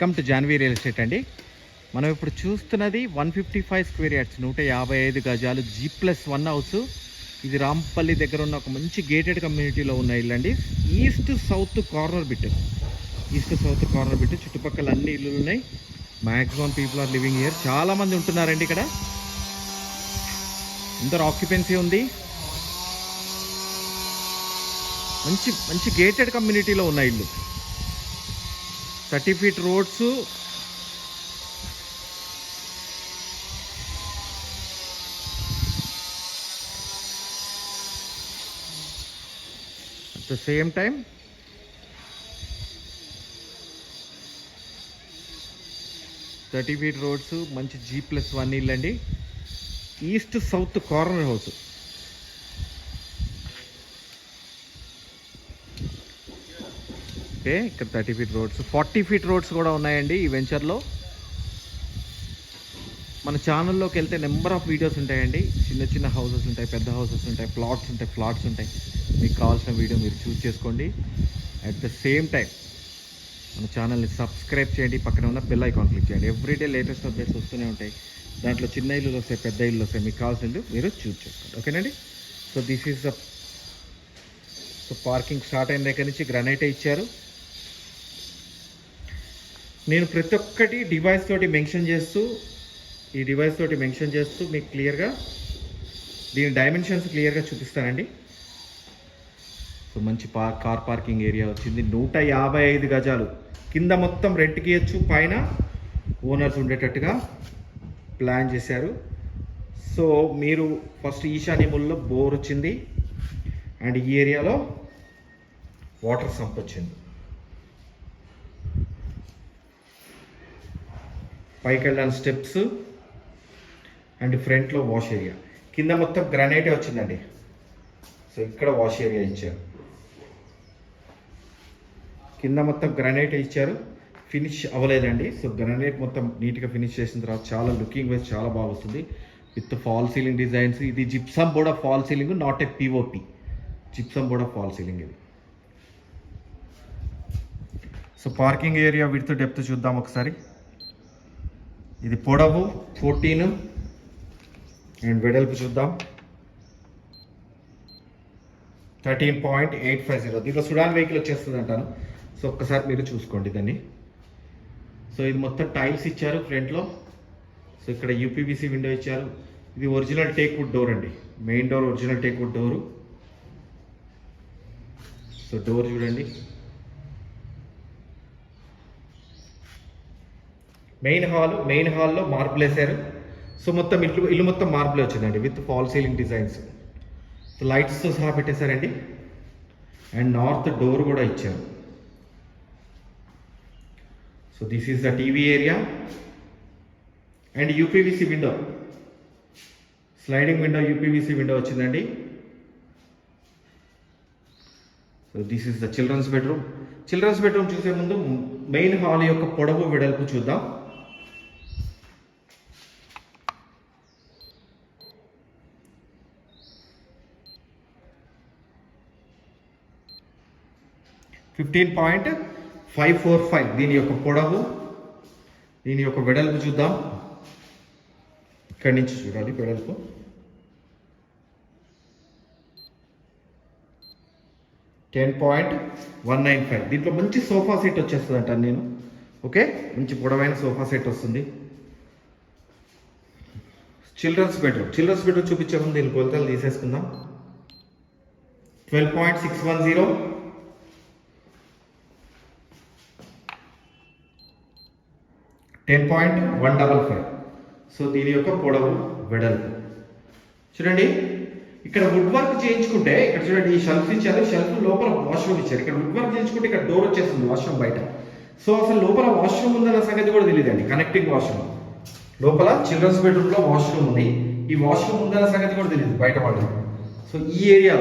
Welcome to Janvi real estate అండి. మనం ఇప్పుడు చూస్తున్నది one fifty five square yards నూట యాభై ఐదు గజాలు జీ ప్లస్ వన్ హౌస్. ఇది రాంపల్లి దగ్గర ఉన్న ఒక మంచి గేటెడ్ కమ్యూనిటీలో ఉన్న ఇల్లు అండి. East south corner bit east south corner bit చుట్టుపక్కల అన్ని ఇల్లులు ఉన్నాయి. Maximum people are living here చాలామంది ఉంటున్నారండి ఇక్కడ. అందరు ఆక్యుపెన్సీ ఉంది. మంచి మంచి గేటెడ్ కమ్యూనిటీలో ఉన్న ఇల్లు. Thirty feet roads. At the same time thirty feet roads మంచి జీ ప్లస్ వన్ ఇల్లు అండి east south corner house okay ఇక్కడ thirty feet roads forty feet roads కూడా ఉన్నాయండి ఈ వెంచర్లో. మన ఛానల్లోకి వెళ్తే నెంబర్ ఆఫ్ వీడియోస్ ఉంటాయండి. చిన్న చిన్న హౌసెస్ ఉంటాయి పెద్ద హౌసెస్ ఉంటాయి ప్లాట్స్ ఉంటాయి ఫ్లాట్స్ ఉంటాయి. మీకు కావాల్సిన వీడియో మీరు చూస్ చేసుకోండి. అట్ ద సేమ్ టైం మన ఛానల్ని సబ్స్క్రైబ్ చేయండి. పక్కన ఉన్న బెల్ ఐకాన్ క్లిక్ చేయండి. ఎవ్రీడే లేటెస్ట్ అప్డేట్స్ వస్తూనే ఉంటాయి. దాంట్లో చిన్న ఇల్లు వస్తాయి పెద్ద ఇల్లు వస్తాయి. మీకు కావాల్సిన ఇల్లు మీరు చూస్ చేసుకోండి. ఓకేనండి? So this is the so parking start అయిన దగ్గర నుంచి గ్రనైట్ ఇచ్చారు. నేను ప్రతి ఒక్కటి డివైస్ తోటి మెన్షన్ చేస్తూ ఈ డివైస్ తోటి మెన్షన్ చేస్తూ మీకు క్లియర్గా దీని డైమెన్షన్స్ క్లియర్గా చూపిస్తానండి. సో మంచి పార్ కార్ పార్కింగ్ ఏరియా వచ్చింది. నూట యాభై ఐదు గజాలు. కింద మొత్తం రెంట్కి ఇవ్వచ్చు. పైన ఓనర్స్ ఉండేటట్టుగా ప్లాన్ చేశారు. సో మీరు ఫస్ట్ ఈశాన్యముల్లో బోర్ వచ్చింది. అండ్ ఈ ఏరియాలో వాటర్ సంప్ వచ్చింది. పైకి వెళ్ళడానికి స్టెప్స్ అండ్ ఫ్రంట్లో వాష్ ఏరియా. కింద మొత్తం గ్రానైటే వచ్చిందండి. సో ఇక్కడ వాష్ ఏరియా ఇచ్చారు. కింద మొత్తం గ్రానైట్ ఇచ్చారు. ఫినిష్ అవ్వలేదండి. సో గ్రానైట్ మొత్తం నీట్గా ఫినిష్ చేసిన తర్వాత చాలా లుకింగ్ వైజ్ చాలా బాగా వస్తుంది. With fall ceiling designs. ఇది gypsum board of fall ceiling not a POP gypsum board of fall ceiling ఇది. So parking area with depth చూద్దాం ఒకసారి. ఇది పొడవు ఫోర్టీన్ అండ్ వెడల్పు చూద్దాం. Thirteen point eight five zero దీంట్లో సుడాన్ వెహికల్ వచ్చేస్తుంది అంటాను. సో ఒక్కసారి మీరు చూసుకోండి దాన్ని సో ఇది మొత్తం టైల్స్ ఇచ్చారు ఫ్రంట్లో. సో ఇక్కడ యూపీబీసీ విండో ఇచ్చారు. ఇది ఒరిజినల్ టేక్ వుడ్ డోర్ అండి. Main door original teak wood door so door చూడండి. మెయిన్ హాల్ మెయిన్ హాల్లో మార్పులు వేశారు. సో మొత్తం ఇల్లు ఇల్లు మొత్తం మార్పులే వచ్చిందండి with fall ceiling designs so లైట్స్తో సహా పెట్టేశారండి. అండ్ నార్త్ డోర్ కూడా ఇచ్చారు. So this is the TV area and UPVC window sliding window UPVC window వచ్చిందండి. So this is the children's bedroom children's bedroom చూసే ముందు మెయిన్ హాల్ యొక్క పొడవు వెడల్పు చూద్దాం. Fifteen point five four five దీని యొక్క పొడవు దీని యొక్క వెడల్పు చూద్దాం. ఇక్కడి నుంచి చూడాలి వెడల్పు. Ten point one nine five దీంట్లో మంచి సోఫా సెట్ వచ్చేస్తుందంట నేను. ఓకే? మంచి పొడవైన సోఫా సెట్ వస్తుంది. Children's bedroom. చిల్డ్రన్స్ బెడ్రూమ్ చూపించే ముందు దీని కొలతలు తీసేసుకుందాం. Twelve point six one zero ten point one double five. So దీని యొక్క పొడవు వెడల్పు. చూడండి ఇక్కడ వుడ్ వర్క్ చేయించుకుంటే ఇక్కడ చూడండి ఈ షెల్ఫ్ ఇచ్చారు షెల్ఫ్ లోపల వాష్రూమ్ ఇచ్చారు. ఇక్కడ వుడ్ వర్క్ చేయించుకుంటే ఇక్కడ డోర్ వచ్చేస్తుంది వాష్రూమ్ బయట. సో అసలు లోపల వాష్రూమ్ ఉందన్న సంగతి కూడా తెలియదండి కనెక్టింగ్ వాష్రూమ్ లోపల చిల్డ్రన్స్ బెడ్రూమ్లో వాష్రూమ్ ఉంది. ఈ వాష్రూమ్ ఉందన్న సంగతి కూడా తెలియదు బయట వాళ్ళు. సో ఈ ఏరియా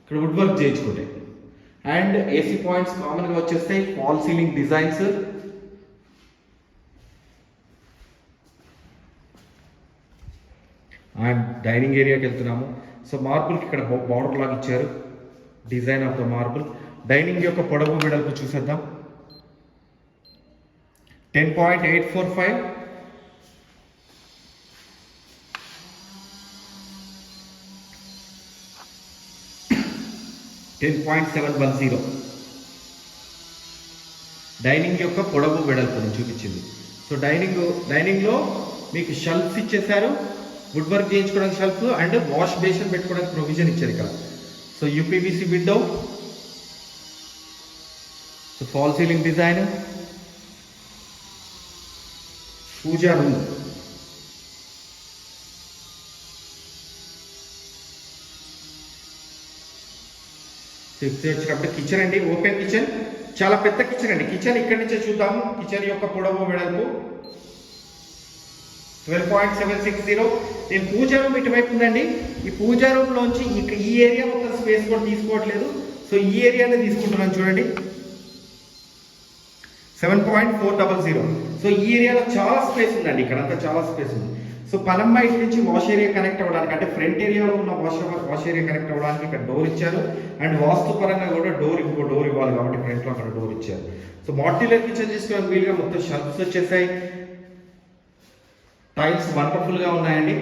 ఇక్కడ వుడ్ వర్క్ చేయించుకుంటే. అండ్ ఏసీ పాయింట్స్ కామన్గా వచ్చేస్తాయి fall ceiling designs and dining ఏరియాకి వెళ్తున్నాము. సో మార్బుల్కి ఇక్కడ బార్డర్ లాగా ఇచ్చారు. Design of the marble. Dining యొక్క పొడవు వెడల్పు చూసేద్దాం. Ten point eight four five. Ten point seven one zero. Dining యొక్క పొడవు వెడల్పు చూపించింది. సో డైనింగ్ డైనింగ్లో మీకు షెల్ఫ్స్ ఇచ్చేసారు వుడ్ వర్క్ చేయించుకోవడానికి షెల్ఫ్ అండ్ వాష్ బేసిన్ పెట్టుకోవడానికి ప్రొవిజన్ ఇచ్చారు ఇక్కడ. So UPVC window so fall ceiling design pooja room fifth kitchen అండి ఓపెన్ కిచెన్ చాలా పెద్ద కిచెన్ అండి. కిచెన్ ఇక్కడి నుంచే చూద్దాము. కిచెన్ యొక్క పొడవు వెడల్పు twelve point seven six zero నేను పూజా రూమ్ ఇటువైపు ఉందండి. ఈ పూజా లోంచి ఇక ఈ ఏరియా మొత్తం స్పేస్ కూడా తీసుకోవట్లేదు. సో ఈ ఏరియానే తీసుకుంటున్నాను చూడండి. Seven point four double zero so ఈ ఏరియాలో చాలా స్పేస్ ఉందండి. ఇక్కడంతా చాలా స్పేస్ ఉంది. సో పలం ఇటు నుంచి వాష్ ఏరియా కనెక్ట్ అవ్వడానికి అంటే ఫ్రంట్ ఏరియాలో ఉన్న వాష్ వాష్ ఏరియా కనెక్ట్ అవ్వడానికి ఇక్కడ డోర్ ఇచ్చారు. అండ్ వాస్తు పరంగా కూడా డోర్ ఇంకో డోర్ ఇవ్వాలి కాబట్టి ఫ్రంట్లో అక్కడ డోర్ ఇచ్చారు. సో మాడ్యులర్ కిచెన్ చేసుకోవడానికి వీలుగా మొత్తం షర్ప్స్ వచ్చేసాయి. టైల్స్ వండర్ఫుల్గా ఉన్నాయండి.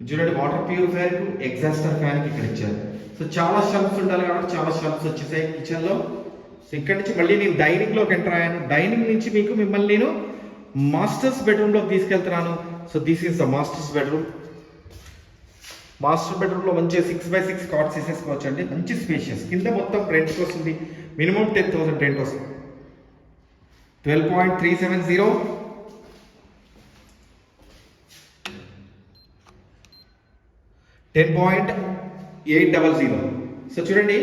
చూడండి వాటర్ ప్యూరిఫైర్ ఎగ్జాస్టర్ ఫ్యాన్ ఇక్కడ ఇచ్చారు. సో చాలా షెల్ఫ్స్ ఉండాలి కాబట్టి చాలా షెల్ఫ్స్ వచ్చేసాయి కిచెన్లో. సో ఇక్కడ నుంచి మళ్ళీ నేను డైనింగ్లోకి ఎంటర్ అయ్యాను. డైనింగ్ నుంచి మీకు మిమ్మల్ని నేను మాస్టర్స్ బెడ్రూమ్లోకి తీసుకెళ్తున్నాను. So this is the masters bedroom master బెడ్రూమ్లో మంచి సిక్స్ బై సిక్స్ కార్డ్స్ వేసేసుకోవచ్చు అండి. మంచి స్పేషియస్ కింద మొత్తం రెంట్ వస్తుంది మినిమం టెన్ థౌసండ్ రెంట్ వస్తుంది twelve point three seven zero ten point eight double zero so చూడండి.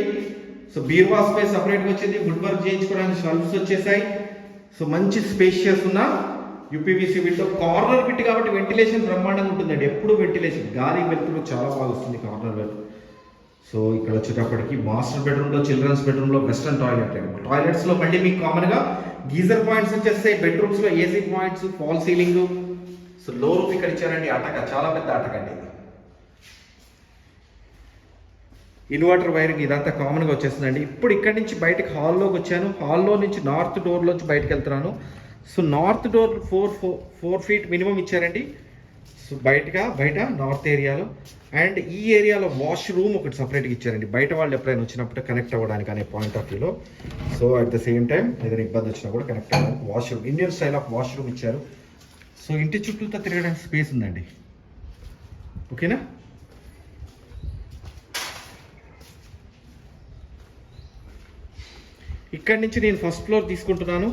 సో బీర్వా స్పేస్ సపరేట్గా వచ్చింది. వుడ్ వర్క్ చేయించుకోవడానికి షెల్ఫ్స్ వచ్చేసాయి. సో మంచి స్పేషియస్ ఉన్న యూపీవీసీ విండో కార్నర్ బిట్ కాబట్టి వెంటిలేషన్ బ్రహ్మాండంగా ఉంటుందండి. ఎప్పుడు వెంటిలేషన్ గాలి వెళ్తున్న చాలా బాగా వస్తుంది కార్నర్ వెల్ సో ఇక్కడ వచ్చేటప్పటికి మాస్టర్ బెడ్రూమ్లో చిల్డ్రన్స్ బెడ్రూమ్లో వెస్టర్న్ టాయిలెట్ టాయిలెట్స్లో మళ్ళీ మీకు కామన్గా గీజర్ పాయింట్స్ వచ్చేస్తాయి. బెడ్రూమ్స్లో AC points fall ceiling so లో రూమ్ ఇక్కడ ఇచ్చారండి. అటక చాలా పెద్ద అటక అండి ఇది ఇన్వర్టర్ వైరింగ్ ఇదంతా కామన్గా వచ్చేస్తుందండి. ఇప్పుడు ఇక్కడి నుంచి బయటకు హాల్లోకి వచ్చాను. హాల్లో నుంచి నార్త్ డోర్లోంచి బయటకు వెళ్తున్నాను. So north door four four four feet minimum ఇచ్చారండి. సో బయటగా బయట? నార్త్ ఏరియాలో. అండ్ ఈ ఏరియాలో వాష్రూమ్ ఒకటి సపరేట్గా ఇచ్చారండి. బయట వాళ్ళు ఎప్పుడైనా వచ్చినప్పుడు కనెక్ట్ అవ్వడానికి అనే పాయింట్ ఆఫ్ వ్యూలో. So at the same time ఏదైనా ఇబ్బంది వచ్చినా కూడా కనెక్ట్ అవ్వడానికి wash room Indian style of washroom ఇచ్చారు. సో ఇంటి చుట్టూతో తిరగడానికి స్పేస్ ఉందండి. ఓకేనా? ఇక్కడి నుంచి నేను ఫస్ట్ ఫ్లోర్ తీసుకుంటున్నాను.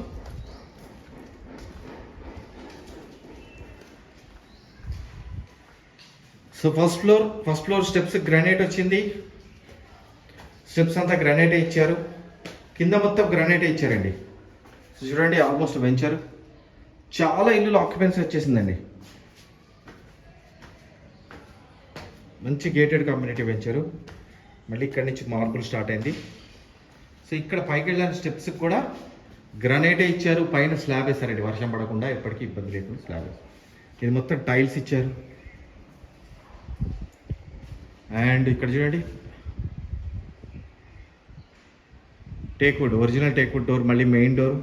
So first floor first floor steps granite వచ్చింది. స్టెప్స్ అంతా గ్రానైటే ఇచ్చారు. కింద మొత్తం గ్రానైటే ఇచ్చారండి. సో చూడండి ఆల్మోస్ట్ పెంచారు చాలా ఇల్లులు ఆక్యుపెన్సీ వచ్చేసిందండి. మంచి గేటెడ్ కమ్యూనిటీ పెంచారు మళ్ళీ ఇక్కడి నుంచి మార్పులు స్టార్ట్ అయింది. సో ఇక్కడ పైకి వెళ్ళిన స్టెప్స్ కూడా గ్రనైటే ఇచ్చారు పైన స్లాబ్ వేసారండి వర్షం పడకుండా ఎప్పటికీ ఇబ్బంది లేకుండా స్లాబ్ వేసారు ఇది మొత్తం టైల్స్ ఇచ్చారు. అండ్ ఇక్కడ చూడండి. టేక్వుడ్ ఒరిజినల్ టేక్వుడ్ డోర్ మళ్ళీ మెయిన్ డోర్.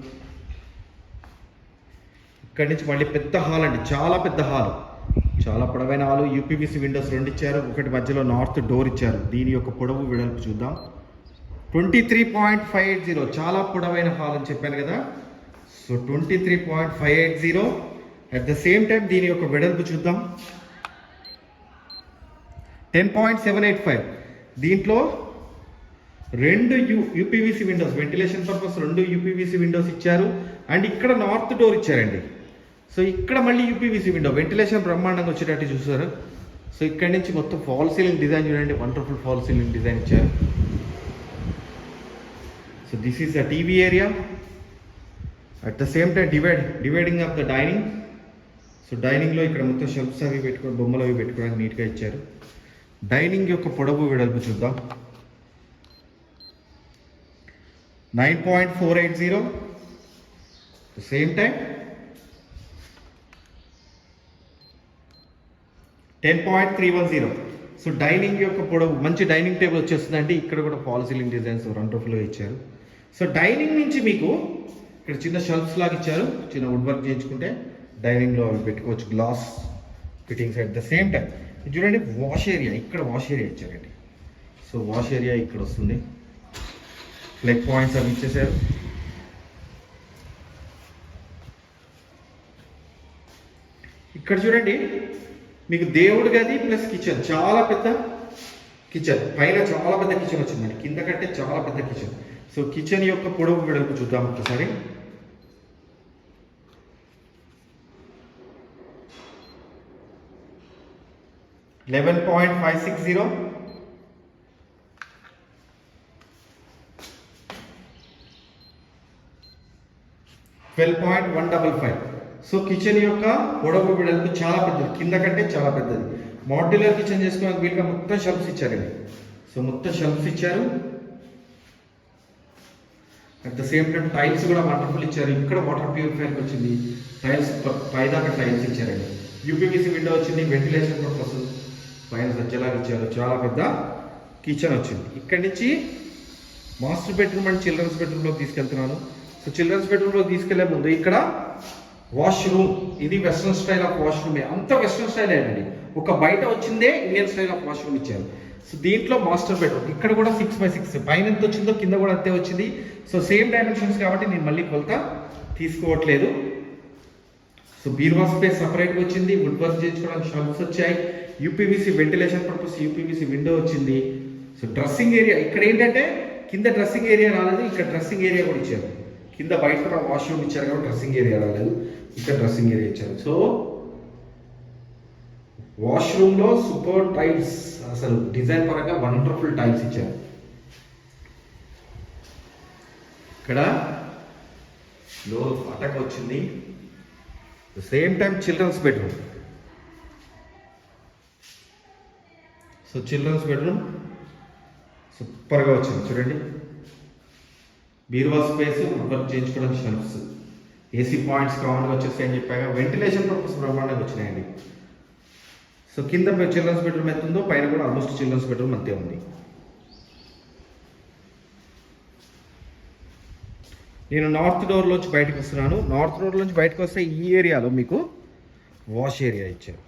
ఇక్కడ నుంచి మళ్ళీ పెద్ద హాల్ అండి. చాలా పెద్ద హాల్. చాలా పొడవైన హాల్. యూపీవీసీ విండోస్ రెండు ఇచ్చారు. ఒకటి మధ్యలో నార్త్ డోర్ ఇచ్చారు. దీని యొక్క పొడవు వెడల్పు చూద్దాం. Twenty three point five eight zero చాలా పొడవైన హాల్ అని చెప్పాను కదా. So twenty three point five eight zero at the same time దీని యొక్క వెడల్పు చూద్దాం. Ten point seven eight five దీంట్లో రెండు U UPVC windows ventilation purpose రెండు యూపీవీసీ విండోస్ ఇచ్చారు. అండ్ ఇక్కడ నార్త్ డోర్ ఇచ్చారండి. సో ఇక్కడ మళ్ళీ యూపీవీసీ విండో వెంటిలేషన్ బ్రహ్మాండంగా వచ్చేటట్టు చూసారు? సో ఇక్కడ నుంచి మొత్తం ఫాల్ సీలింగ్ డిజైన్ చూడండి. వండర్ఫుల్ ఫాల్ సీలింగ్ డిజైన్ ఇచ్చారు. So this is the TV area at the same time divide dividing of the dining so డైనింగ్లో ఇక్కడ మొత్తం షెల్ఫ్స్ అవి పెట్టుకో బొమ్మలు అవి పెట్టుకోవడానికి నీట్గా ఇచ్చారు. డైనింగ్ యొక్క పొడవు వెడల్పు చూద్దాం. Nine point four eight zero same time ten point three one zero so dining యొక్క పొడవు మంచి డైనింగ్ టేబుల్ వచ్చేస్తుందండి ఇక్కడ కూడా ఫాల్ సీలింగ్ డిజైన్స్ వండర్ఫుల్గా ఇచ్చారు. సో డైనింగ్ నుంచి మీకు ఇక్కడ చిన్న షెల్ఫ్స్ లాగా ఇచ్చారు. చిన్న వుడ్ వర్క్ చేయించుకుంటే డైనింగ్లో అవి పెట్టుకోవచ్చు. Glass fittings at the same time చూడండి వాష్ ఏరియా ఇక్కడ వాష్ ఏరియా ఇచ్చారండి. సో వాష్ ఏరియా ఇక్కడ వస్తుంది. ప్లగ్ పాయింట్స్ అవి ఇచ్చేసారు. ఇక్కడ చూడండి మీకు దేవుడి గది ప్లస్ కిచెన్ చాలా పెద్ద కిచెన్ పైన చాలా పెద్ద కిచెన్ వచ్చిందండి. కింద కంటే చాలా పెద్ద కిచెన్ సో కిచెన్ యొక్క పొడవు వెడల్పు చూద్దాం ఒకసారి. Eleven point five six zero. Twelve point one double five. So kitchen యొక్క పొడవు వెడల్పు చాలా పెద్దది కింద కంటే చాలా పెద్దది. మాడ్యులర్ కిచెన్ చేసుకోవడానికి వీలుగా మొత్తం షెల్ఫ్స్ ఇచ్చారండి. సో మొత్తం షెల్ఫ్స్ ఇచ్చారు. At the same time tiles కూడా వండర్ఫుల్ ఇచ్చారు. ఇక్కడ వాటర్ ప్యూరిఫైర్కి వచ్చింది. టైల్స్ పైదాకా టైల్స్ ఇచ్చారండి. యూపీవీసీ విండో వచ్చింది వెంటిలేషన్ పర్పస్ పైన సజ్జలాగా ఇచ్చారు. చాలా పెద్ద కిచెన్ వచ్చింది. ఇక్కడి నుంచి మాస్టర్ బెడ్రూమ్ అండ్ చిల్డ్రన్స్ బెడ్రూమ్లోకి తీసుకెళ్తున్నాను. సో చిల్డ్రన్స్ బెడ్రూమ్లోకి తీసుకెళ్ళే ముందు ఇక్కడ వాష్రూమ్ ఇది వెస్ట్రన్ స్టైల్ ఆఫ్ వాష్రూమే అంత వెస్ట్రన్ స్టైల్ అండి. ఒక బయట వచ్చిందే ఇండియన్ స్టైల్ ఆఫ్ వాష్రూమ్ ఇచ్చారు. సో దీంట్లో మాస్టర్ బెడ్రూమ్ ఇక్కడ కూడా సిక్స్ బై సిక్స్ పైన ఎంత వచ్చిందో కింద కూడా అంతే వచ్చింది. సో సేమ్ డైమెన్షన్స్ కాబట్టి నేను మళ్ళీ కొలత తీసుకోవట్లేదు. సో బీర్వా స్పేస్ సపరేట్గా వచ్చింది. వుడ్ వర్క్ చేయించుకోవడానికి షెల్ఫ్స్ వచ్చాయి. UPVC ventilation purpose UPVC window వచ్చింది. సో డ్రెస్సింగ్ ఏరియా ఇక్కడ ఏంటంటే కింద డ్రెస్సింగ్ ఏరియా రాలేదు. ఇక్కడ డ్రెస్సింగ్ ఏరియా కూడా ఇచ్చారు. కింద బయట కూడా వాష్రూమ్ ఇచ్చారు కాబట్టి డ్రెస్సింగ్ ఏరియా రాలేదు. ఇక్కడ డ్రెస్సింగ్ ఏరియా ఇచ్చారు. సో వాష్రూమ్లో సూపర్ టైల్స్ అసలు డిజైన్ పరంగా వండర్ఫుల్ టైల్స్ ఇచ్చారు. ఇక్కడ లో అటక్ వచ్చింది. Same time children's bedroom so children's bedroom సూపర్గా వచ్చింది. చూడండి. బీరువా స్పేస్ వర్క్ చేయించుకోవడానికి షెల్ఫ్స్ ఏసీ పాయింట్స్ కామన్గా వచ్చేసి అని చెప్పాక వెంటిలేషన్ పర్పస్ బ్రహ్మాండంగా వచ్చినాయండి. సో కింద చిల్డ్రన్స్ బెడ్రూమ్ ఎంత ఉందో పైన కూడా ఆల్మోస్ట్ చిల్డ్రన్స్ బెడ్రూమ్ అంతే ఉంది. నేను నార్త్ డోర్లోంచి బయటకు వస్తున్నాను. నార్త్ డోర్లోంచి బయటకు వస్తే ఈ ఏరియాలో మీకు వాష్ ఏరియా ఇచ్చారు.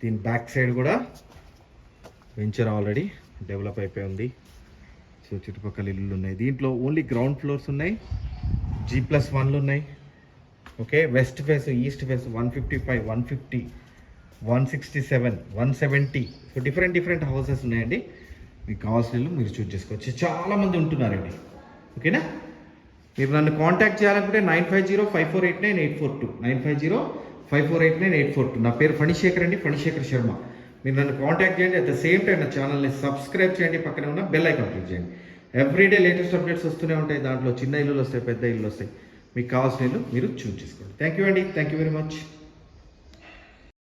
దీని బ్యాక్ సైడ్ కూడా వెంచర్ ఆల్రెడీ డెవలప్ అయిపోయి ఉంది. సో చుట్టుపక్కల ఇల్లులు ఉన్నాయి. దీంట్లో ఓన్లీ గ్రౌండ్ ఫ్లోర్స్ ఉన్నాయి. జీ ప్లస్ వన్లు ఉన్నాయి. Okay west face east face one fifty five one fifty one sixty seven one seventy so different different houses ఉన్నాయండి. మీకు కావాల్సిన మీరు చూస్ చేసుకోవచ్చు. చాలా మంది ఉంటున్నారండి. ఓకేనా మీరు నన్ను కాంటాక్ట్ చేయాలనుకుంటే nine five zero five four eight nine eight four two nine five zero five four eight nine eight four two నా పేరు ఫణిశేఖర్ అండి ఫణిశేఖర్ శర్మ. మీరు నన్ను కాంటాక్ట్ చేయండి అట్ ద సేమ్ టైం నా ఛానల్ని సబ్స్క్రైబ్ చేయండి పక్కనే ఉన్న బెల్ ఐకాన్ క్లిక్ చేయండి. ఎవ్రీడే లేటెస్ట్ అప్డేట్స్ వస్తూనే ఉంటాయి దాంట్లో చిన్న ఇల్లులు వస్తాయి పెద్ద ఇల్లు వస్తాయి. మీకు కావాల్సిన మీరు చూస్ చేసుకోండి. థ్యాంక్ యూ అండి. Thank you very much